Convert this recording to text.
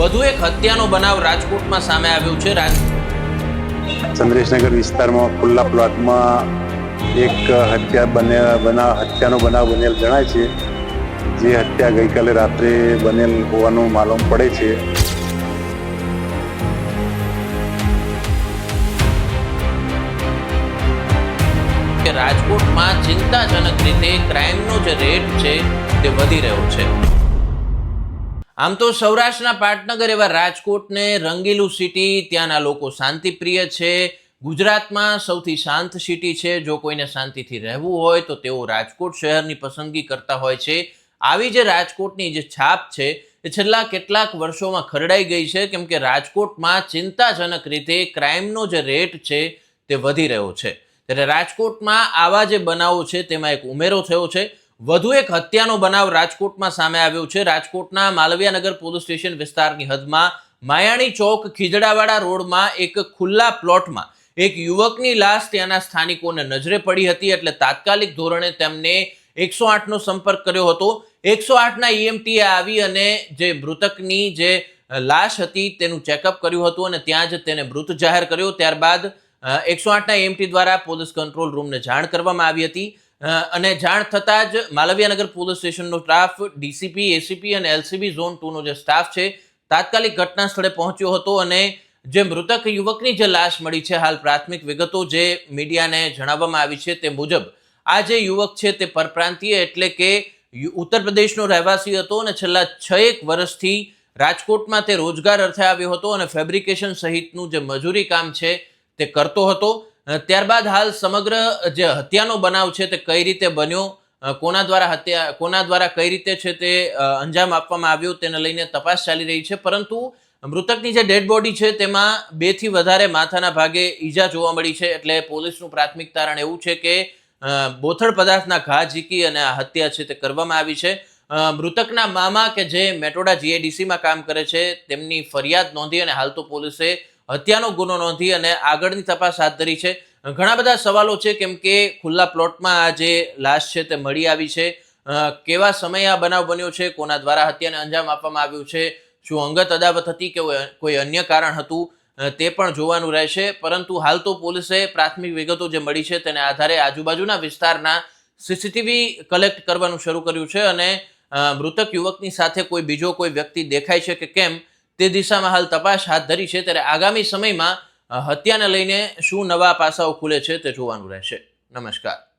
વધુ એક હત્યાનો બનાવ રાજકોટમાં સામે આવ્યો છે. ચંદ્રેશનગર વિસ્તારમાં ખુલ્લા પ્લોટમાં એક હત્યા બને બનાવ હત્યાનો બનાવ બનેલ જણાય છે. જે હત્યા ગઈકાલે રાત્રે બનેલ હોવાનું માલુમ પડે છે. કે રાજકોટમાં ચિંતાજનક રીતે ક્રાઇમનો જે રેટ છે તે વધી રહ્યો છે. આમ તો સૌરાષ્ટ્રના પાટનગર એવા રાજકોટને રંગીલું સિટી ત્યાંના લોકો શાંતિપ્રિય છે. ગુજરાતમાં સૌથી શાંત સિટી છે. જો કોઈને શાંતિથી રહેવું હોય તો તેઓ રાજકોટ શહેરની પસંદગી કરતા હોય છે. આવી જે રાજકોટની જે છાપ છે એ છેલ્લા કેટલાક વર્ષોમાં ખરડાઈ ગઈ છે. કેમ કે રાજકોટમાં ચિંતાજનક રીતે ક્રાઇમનો જે રેટ છે તે વધી રહ્યો છે. ત્યારે રાજકોટમાં આવા જે બનાવો છે તેમાં એક ઉમેરો થયો છે. વધુ એક હત્યાનો બનાવ રાજકોટમાં સામે આવ્યો છે. રાજકોટના માલવિયાનગર પોલીસ સ્ટેશન વિસ્તારની હદમાં માયાણી ચોક ખીજડાવાડા રોડમાં એક ખુલ્લા પ્લોટમાં એક યુવકની લાશ ત્યાંના સ્થાનિકોને નજરે પડી હતી એટલે તાત્કાલિક ધોરણે તેમને એકસો આઠનો સંપર્ક કર્યો હતો. એકસો આઠના ઈએમટીએ આવી અને જે મૃતકની જે લાશ હતી તેનું ચેકઅપ કર્યું હતું અને ત્યાં જ તેને મૃત જાહેર કર્યો. ત્યારબાદ એકસો આઠના એમટી દ્વારા પોલીસ કંટ્રોલ રૂમને જાણ કરવામાં આવી હતી. અને જાણ થતાં જ માલવિયાનગર પોલીસ સ્ટેશનનો સ્ટાફ, ડીસીપી, એસીપી અને એલસીબી ઝોન ટુનો જે સ્ટાફ છે, તાત્કાલિક ઘટના સ્થળે પહોંચ્યો હતો અને જે મૃતક યુવકની જે લાશ મળી છે હાલ પ્રાથમિક વિગતો જે મીડિયાને જણાવવામાં આવી છે તે મુજબ, આ જે યુવક છે તે પરપ્રાંતીય એટલે કે ઉત્તર પ્રદેશનો રહેવાસી હતો અને છેલ્લા છ એક વર્ષથી રાજકોટમાં તે રોજગાર અર્થે આવ્યો હતો અને ફેબ્રિકેશન સહિતનું જે મજૂરી કામ છે તે કરતો હતો. ત્યારબાદ હાલ સમગ્ર જે હત્યાનો બનાવ છે તે કઈ રીતે બન્યો? કોના દ્વારા હત્યા, કોના દ્વારા કઈ રીતે છે તે અંજામ આપવામાં આવ્યો તેને લઈને તપાસ ચાલી રહી છે. પરંતુ મૃતકની જે ડેડ બોડી છે તેમાં બેથી વધારે માથાના ભાગે ઈજા જોવા મળી છે. એટલે પોલીસનું પ્રાથમિક તારણ એવું છે કે બોથડ પદાર્થના ઘા ઝીકી અને આ હત્યા છે તે કરવામાં આવી છે. મૃતકના મામા કે જે મેટોડા જીએડીસીમાં કામ કરે છે તેમની ફરિયાદ નોંધી અને હાલ તો પોલીસે હત્યાનો ગુનો નોંધી અને આગળની તપાસ હાથ ધરી છે. ઘણા બધા સવાલો છે, કેમ કે ખુલ્લા પ્લોટમાં આ જે લાશ છે તે મળી આવી છે. કેવા સમયે આ બનાવ બન્યો છે, કોના દ્વારા હત્યાને અંજામ આપવામાં આવ્યું છે, શું અંગત અદાવત હતી કે કોઈ અન્ય કારણ હતું તે પણ જોવાનું રહેશે. પરંતુ હાલ તો પોલીસે પ્રાથમિક વિગતો જે મળી છે તેને આધારે આજુબાજુના વિસ્તારના સીસીટીવી કલેક્ટ કરવાનું શરૂ કર્યું છે અને મૃતક યુવકની સાથે કોઈ બીજો કોઈ વ્યક્તિ દેખાય છે કે કેમ? તે દિશામાં હાલ તપાસ હાથ ધરી છે. ત્યારે આગામી સમયમાં હત્યાને લઈને શું નવા પાસાઓ ખુલે છે તે જોવાનું રહેશે. નમસ્કાર.